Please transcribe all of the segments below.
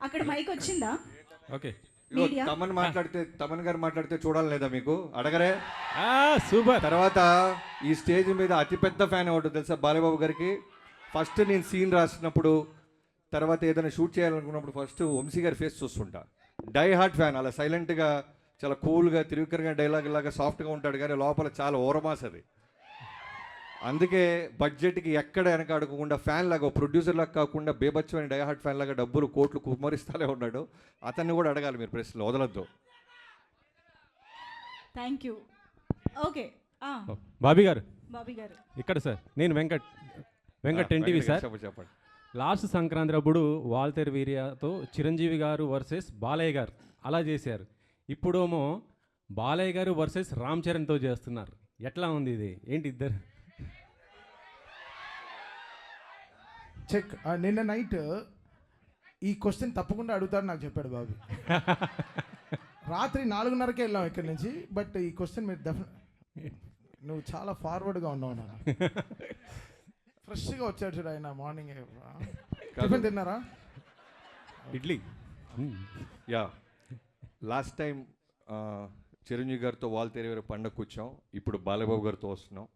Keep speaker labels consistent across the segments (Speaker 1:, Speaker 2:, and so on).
Speaker 1: అక్కడ మైక్ వచ్చిందా
Speaker 2: ఓకే
Speaker 3: తమన్ మాట్లాడితే తమన్ గారు మాట్లాడితే చూడాలి లేదా మీకు? అడగరే?
Speaker 2: సూపర్.
Speaker 3: తర్వాత ఈ స్టేజ్ మీద అతిపెద్ద ఫ్యాన్ ఒకటి తెలుసా? బాలబాబు గారికి. ఫస్ట్ నేను సీన్ రాసినప్పుడు తర్వాత ఏదైనా షూట్ చేయాలనుకున్నప్పుడు ఫస్ట్ వంశీ గారి ఫేస్ చూస్తుంటా. డై హార్ట్ ఫ్యాన్ అలా సైలెంట్గా చాలా కూల్గా తిరుగుకరంగా డైలాగ్ లాగా సాఫ్ట్గా ఉంటాడు కానీ లోపల చాలా ఓరమాస్ అది. అందుకే బడ్జెట్కి ఎక్కడ వెనక అడగకుండా ఫ్యాన్ లాగా ప్రొడ్యూసర్ లాగా కాకుండా బేబచ్చమైన డై హార్ట్ ఫ్యాన్ లాగా డబ్బులు కోట్లు కుమ్మరిస్తానే ఉన్నాడు. అతన్ని కూడా అడగాలి మీరు ప్రశ్నలు వదలొద్దు.
Speaker 1: థ్యాంక్ యూ ఓకే ఆ,
Speaker 2: బాబీ గారు.
Speaker 1: బాబీ గారు.
Speaker 2: ఇక్కడ సార్ నేను వెంకట్ వెంకట్ ఎన్టీవీ సార్.
Speaker 3: చెప్పండి చెప్పండి.
Speaker 2: లాస్ట్ సంక్రాంతి అప్పుడు వాల్తెర్ వీరియాతో చిరంజీవి గారు వర్సెస్ బాలయ్య గారు అలా చేశారు. ఇప్పుడేమో బాలయ్య గారు వర్సెస్ రామ్ చరణ్తో చేస్తున్నారు. ఎట్లా ఉంది ఇది? ఏంటి ఇద్దరు?
Speaker 4: చెక్ నిన్న నైట్ ఈ క్వశ్చన్ తప్పకుండా అడుగుతాడు నాకు చెప్పాడు బాబు. రాత్రి నాలుగున్నరకే వెళ్ళాం ఇక్కడి నుంచి బట్ ఈ క్వశ్చన్ మీరు డెఫినెట్ నువ్వు చాలా ఫార్వర్డ్గా ఉన్నావు నాన్న. ఫ్రెష్గా వచ్చాడు చూడు ఆయన మార్నింగ్ టిఫిన్ తిన్నారా?
Speaker 2: Idli.
Speaker 3: Yeah. Last time Chiranjeevi గారితో వాల్ తెరవేరు పండగ కూర్చోం ఇప్పుడు బాలబాబు గారితో వస్తున్నాం.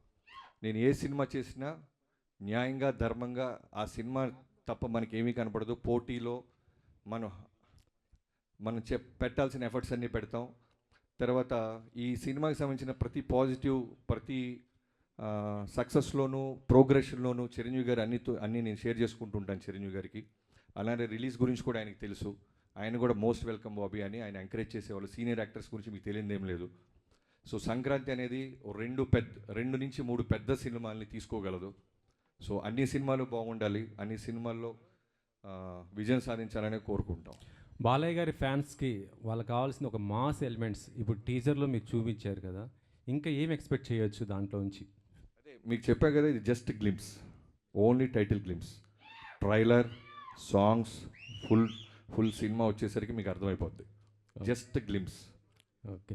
Speaker 3: నేను ఏ సినిమా చేసినా న్యాయంగా ధర్మంగా ఆ సినిమా తప్ప మనకి ఏమీ కనపడదు. పోటీలో మనం మనం చె పెట్టాల్సిన ఎఫర్ట్స్ అన్నీ పెడతాం. తర్వాత ఈ సినిమాకి సంబంధించిన ప్రతి పాజిటివ్ ప్రతి సక్సెస్లోనూ ప్రోగ్రెషన్లోనూ చిరంజీవి గారు అన్ని అన్నీ నేను షేర్ చేసుకుంటూ ఉంటాను చిరంజీవి గారికి. అలానే రిలీజ్ గురించి కూడా ఆయనకు తెలుసు. ఆయన కూడా మోస్ట్ వెల్కమ్ బాబీ అని ఆయన ఎంకరేజ్ చేసేవాళ్ళు. సీనియర్ యాక్టర్స్ గురించి మీకు తెలియదేం లేదు. సో సంక్రాంతి అనేది రెండు పెద్ద రెండు నుంచి మూడు పెద్ద సినిమాల్ని తీసుకోగలదు. సో అన్ని సినిమాలు బాగుండాలి అన్ని సినిమాల్లో విజయం సాధించాలని కోరుకుంటాం.
Speaker 2: బాలయ్య గారి ఫ్యాన్స్కి వాళ్ళకి కావాల్సిన ఒక మాస్ ఎలిమెంట్స్. ఇప్పుడు టీజర్లో మీరు చూపించారు కదా ఇంకా ఏం ఎక్స్పెక్ట్ చేయొచ్చు దాంట్లోంచి
Speaker 3: అదే మీకు చెప్పా కదా ఇది just glimpse only title glimpse. Trailer songs full full cinema వచ్చేసరికి మీకు అర్థమైపోద్ది. Just glimpse.
Speaker 2: ఓకే.